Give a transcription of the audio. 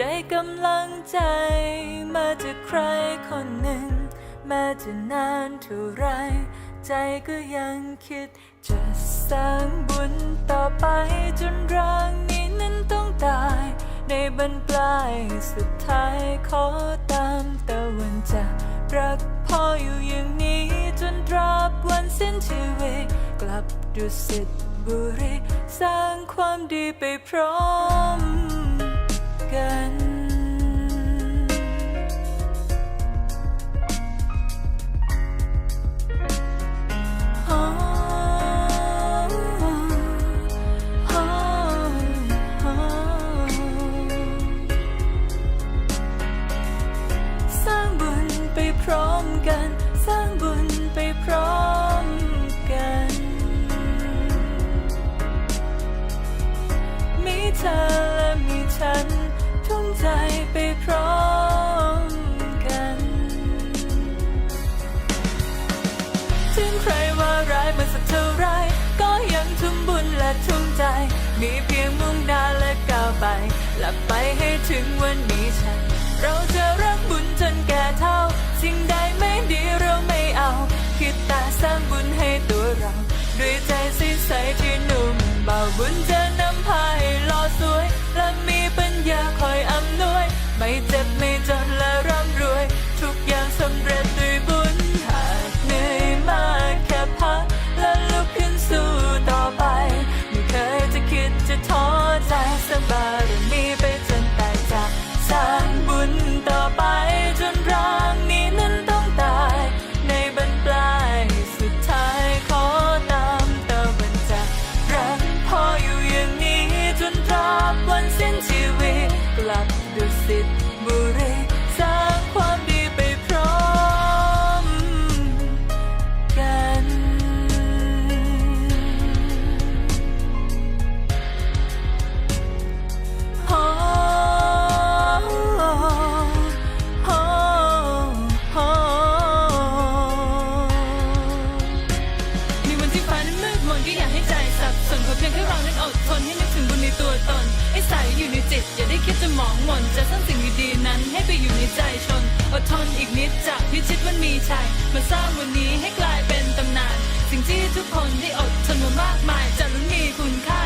ได้กำลังใจมาจากใครคนหนึ่งแม้จะนานเท่าไร ใจก็ยังคิด จะสร้างบุญต่อไปจนร่างนี้นั้นต้องตาย ในบรรปลายสุดท้ายขอตามตะวันจากรักพ่ออยู่อย่างนี้จนตราบวันสิ้นชีวิตกลับดุสิตบุรีสร้างความดีไปพร้อม พร้อมกัน สร้างบุญไปพร้อมกัน มีเธอและมีฉัน ทุ่มใจไปพร้อมกัน ถึงใครว่าร้ายมาสักเท่าไรก็ยังทุ่มบุญและทุ่มใจ มีเพียงมุ่งหน้าและก้าวไป หลับไปให้ถึงวันนี้ฉันเรา ด้วยใจสิ้นใสที่นุ่มเบาบุญจ ลั อยู่ในจิต อย่าได้คิดจะหมองหม่นจะสร้างสิ่งดีๆนั้น ให้ไปอยู่ในใจชนอดทนอีกนิดจะพิชิตวันมีชัยมาสร้างวันนี้ให้กลายเป็นตำนาน สิ่งที่ทุกคนได้อดทนมามากมายจะลุ้นมีคุณค่า